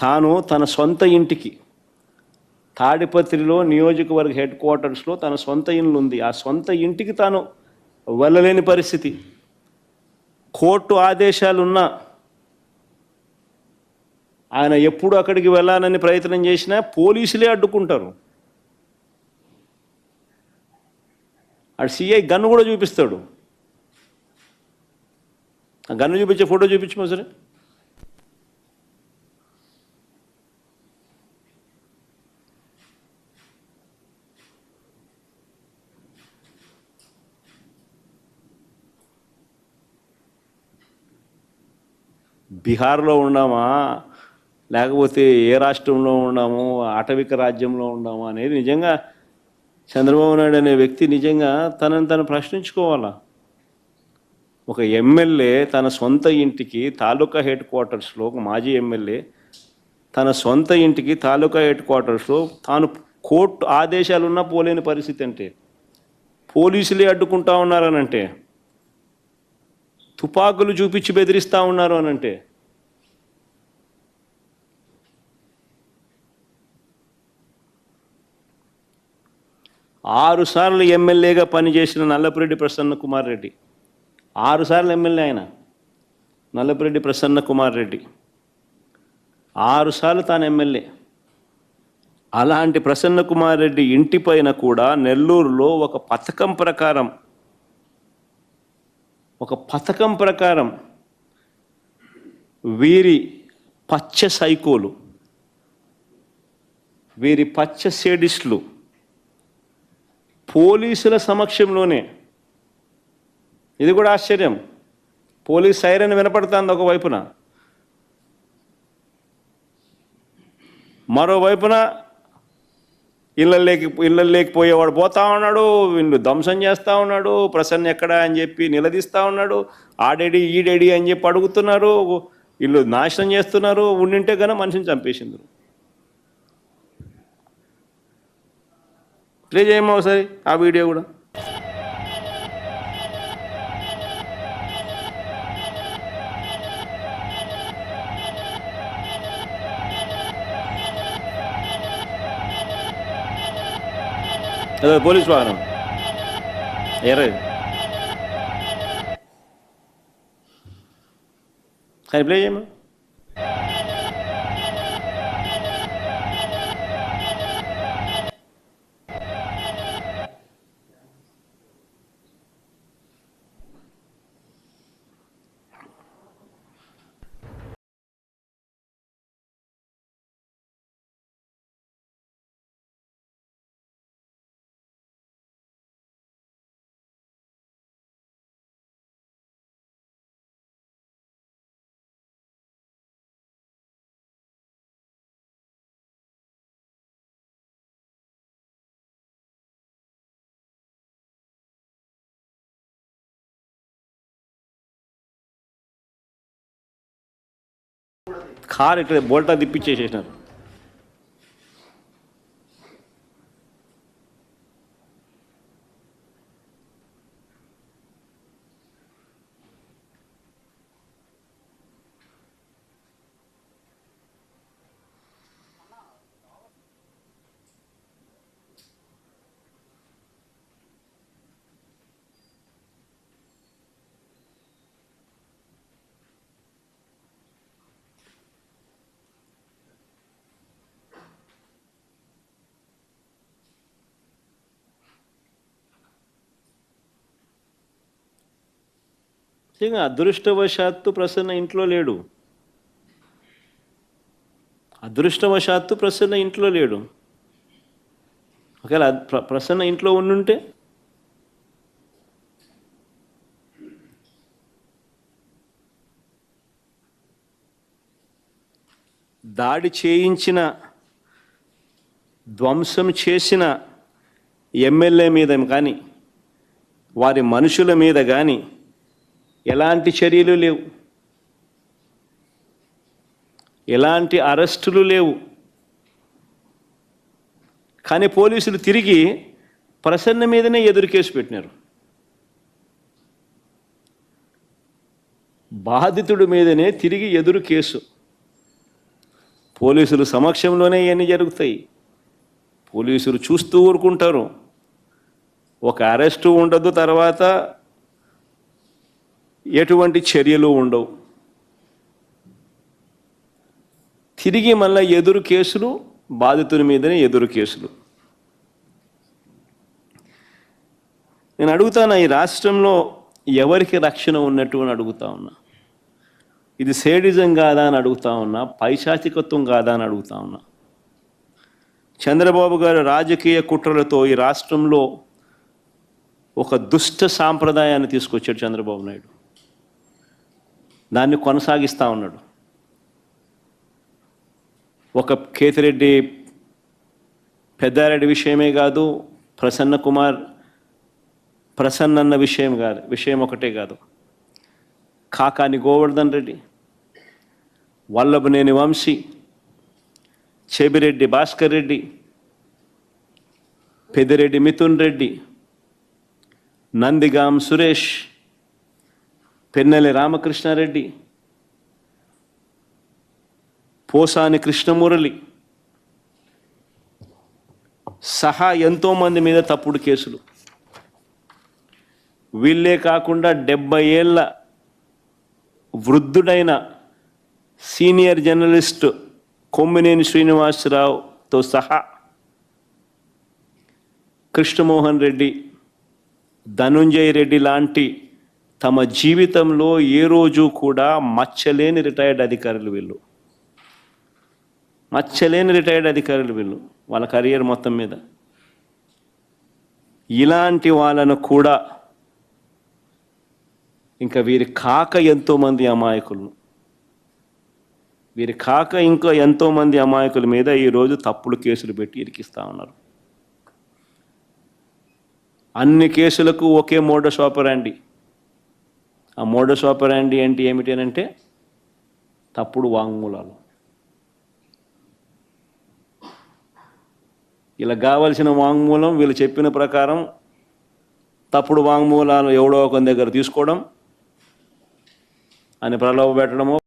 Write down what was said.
తాను తన సొంత ఇంటికి తాడిపత్రిలో నియోజకవర్గ హెడ్ క్వార్టర్స్లో తన సొంత ఇల్లు ఉంది. ఆ సొంత ఇంటికి తాను వెళ్ళలేని పరిస్థితి. కోర్టు ఆదేశాలున్నా ఆయన ఎప్పుడు అక్కడికి వెళ్ళాలని ప్రయత్నం చేసినా పోలీసులే అడ్డుకుంటారు. ఆడు సిఐ గన్ను కూడా చూపిస్తాడు. ఆ గన్ను చూపించే ఫోటో చూపించమో సరే? బీహార్లో ఉన్నామా? లేకపోతే ఏ రాష్ట్రంలో ఉన్నాము? ఆటవిక రాజ్యంలో ఉన్నామా అనేది నిజంగా చంద్రబాబు నాయుడు అనే వ్యక్తి నిజంగా తనని తను ప్రశ్నించుకోవాలా? ఒక ఎమ్మెల్యే తన సొంత ఇంటికి తాలూకా హెడ్ క్వార్టర్స్లో ఒక మాజీ ఎమ్మెల్యే తన సొంత ఇంటికి తాలూకా హెడ్ క్వార్టర్స్లో తాను కోర్టు ఆదేశాలున్నా పోలేని పరిస్థితి అంటే పోలీసులే అడ్డుకుంటా ఉన్నారనంటే తుపాకులు చూపించి బెదిరిస్తూ ఉన్నారు అని అంటే. ఆరుసార్లు ఎమ్మెల్యేగా పనిచేసిన నల్లపురెడ్డి ప్రసన్న కుమార్ రెడ్డి. ఆరుసార్లు ఎమ్మెల్యే ఆయన. నల్లపురెడ్డి ప్రసన్న కుమార్ రెడ్డి. ఆరుసార్లు తాను ఎమ్మెల్యే. అలాంటి ప్రసన్న కుమార్ రెడ్డి ఇంటి పైన కూడా నెల్లూరులో ఒక పథకం ప్రకారం ఒక పథకం ప్రకారం వీరి పచ్చ సైకోలు వీరి పచ్చ సేడిస్టులు పోలీసుల సమక్షంలోనే. ఇది కూడా ఆశ్చర్యం. పోలీస్ సైరన్ వినపడుతుంది ఒకవైపున మరోవైపున ఇళ్ళల్లోకి ఇళ్ళల్లోకి పోయేవాడు పోతా ఉన్నాడు వీళ్ళు ధ్వంసం చేస్తూ ఉన్నాడు ప్రసన్న ఎక్కడా అని చెప్పి నిలదీస్తూ ఉన్నాడు ఆడేడి ఈడేడి అని చెప్పి అడుగుతున్నారు వీళ్ళు నాశనం చేస్తున్నారు ఉండింటే కనుక మనిషిని చంపేసిండ్రు. ప్లే చేయమో ఒకసారి ఆ వీడియో కూడా? అదే పోలీస్ వాహనం ఎర్ర కానీ ప్లే చేయమా కారు ఇక్కడ బోల్టా తిప్పించేసేసినారు నిజంగా అదృష్టవశాత్తు ప్రసన్న ఇంట్లో లేడు. అదృష్టవశాత్తు ప్రసన్న ఇంట్లో లేడు. ఒకవేళ ప్ర- ప్రసన్న ఇంట్లో ఉండుంటే? దాడి చేయించిన ధ్వంసం చేసిన ఎమ్మెల్యే మీద కానీ వారి మనుషుల మీద కానీ ఎలాంటి చర్యలు లేవు. ఎలాంటి అరెస్టులు లేవు. కానీ పోలీసులు తిరిగి ప్రసన్న మీదనే ఎదురు కేసు పెట్టినారు. బాధితుడి మీదనే తిరిగి ఎదురు కేసు. పోలీసులు సమక్షంలోనే ఇవన్నీ జరుగుతాయి. పోలీసులు చూస్తూ ఊరుకుంటారు. ఒక అరెస్టు ఉండదు తర్వాత ఎటువంటి చర్యలు ఉండవు. తిరిగి మళ్ళీ ఎదురు కేసులు బాధితుల మీదనే ఎదురు కేసులు. నేను అడుగుతాను ఈ రాష్ట్రంలో ఎవరికి రక్షణ ఉన్నట్టు అని అడుగుతా ఉన్నా? ఇది సేడిజం కాదా అని అడుగుతా ఉన్నా? పైశాచికత్వం కాదా అని అడుగుతా ఉన్నా? చంద్రబాబు గారు రాజకీయ కుట్రలతో ఈ రాష్ట్రంలో ఒక దుష్ట సాంప్రదాయాన్ని తీసుకొచ్చాడు చంద్రబాబు నాయుడు. దాన్ని కొనసాగిస్తూ ఉన్నాడు. ఒక కేతిరెడ్డి పెద్దారెడ్డి విషయమే కాదు ప్రసన్న కుమార్ ప్రసన్న అన్న విషయం కాదు విషయం ఒకటే కాదు. కాకాని గోవర్ధన్ రెడ్డి వల్లభనేని వంశీ చెబిరెడ్డి భాస్కర్ రెడ్డి పెద్దిరెడ్డి మిథున్ రెడ్డి నందిగాం సురేష్ పెన్నెల రామకృష్ణారెడ్డి పోసాని కృష్ణమురళి సహా ఎంతోమంది మీద తప్పుడు కేసులు. వీళ్ళే కాకుండా డెబ్బై ఏళ్ళ వృద్ధుడైన సీనియర్ జర్నలిస్ట్ కొమ్మినేని శ్రీనివాసరావుతో సహా కృష్ణమోహన్ రెడ్డి ధనుంజయ రెడ్డి లాంటి తమ జీవితంలో ఏ రోజు కూడా మచ్చలేని రిటైర్డ్ అధికారులు వీళ్ళు. మచ్చలేని రిటైర్డ్ అధికారులు వీళ్ళు వాళ్ళ కెరియర్ మొత్తం మీద. ఇలాంటి వాళ్ళను కూడా ఇంకా వీరి కాక ఎంతోమంది అమాయకులు. వీరి కాక ఇంకా ఎంతోమంది అమాయకుల మీద ఈరోజు తప్పుడు కేసులు పెట్టి ఇరికిస్తా ఉన్నారు. అన్ని కేసులకు ఒకే మోడస్ ఆపరాండి. ఆ మోడస్ ఆపరాండి అంటే ఏమిటి అని అంటే తప్పుడు వాంగ్మూలాలు. ఇలా కావలసిన వాంగ్మూలం వీళ్ళు చెప్పిన ప్రకారం తప్పుడు వాంగ్మూలాలు ఎవడో ఒక దగ్గర తీసుకోవడం అని ప్రలోభ పెట్టడము